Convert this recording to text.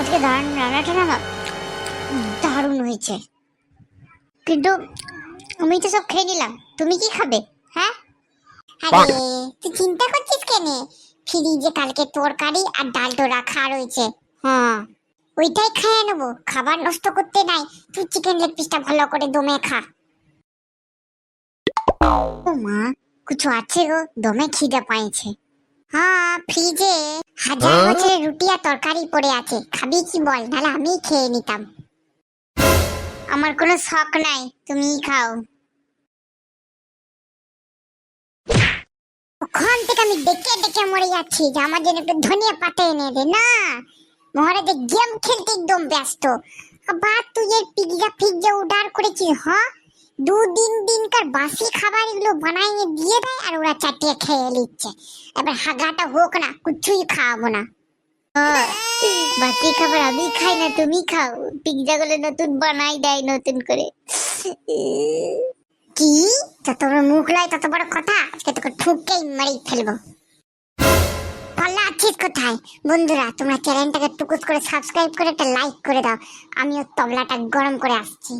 আজকে দারুণ রান্নাটা না দারুণ হয়েছে। কিন্তু আমি তো সব খেয়ে নিলাম। তুমি কি খাবে? হ্যাঁ? আরে তুই চিন্তা করছিস কেন? ফ্রিজে কালকে তরকারি আর ডালটো রাখা রয়েছে। হ্যাঁ। ওইটাই খেয়ে নেব। খাবার নষ্ট করতে নাই। তুই চিকেন লেগ পিসটা ভালো করে দমে খা। ও মা কিছু আছে গো? দমে খিদে পাইছে। হ্যাঁ ফ্রিজে। হাজার বছরের রুটি আর তরকারি পড়ে আছে। খাবি কি বল নাহলে আমি খেয়ে নিতাম। আমার কোনো শখ নাই তুমিই খাও। ওখান থেকে আমি ডেকে ডেকে মরে যাচ্ছি যে আমার জন্য একটু ধনিয়া পাতা এনে দে না। মহারাজে গেম খেলতে একদম ব্যস্ত। আবার তুই এর পিৎজা ফিজ্জা অর্ডার করেছিস হ্যাঁ? দু দিন দিনকার বাসি খাবার এগুলো বানাইয়ে দিয়ে দেয় চাটিয়ে খেয়ে নিচ্ছে। এবার হাগাটা হোক না, কিছুই খাওয়াবো না। বাসি খাবার আমি খাই না, তুমি খাও। পিৎজা গুলো নতুন বানাই দেয় নতুন করে। কি? যত বড় মুখ লাই তত বড় কথা? আজকে তোকে ঠুকেই মারি ফেলব। পাল্লা আছিস কোথায়? বন্ধুরা, তোমরা চ্যানেলটাকে টুকুস করে সাবস্ক্রাইব করে একটা লাইক করে দাও। আমিও তবলাটা গরম করে আসছি।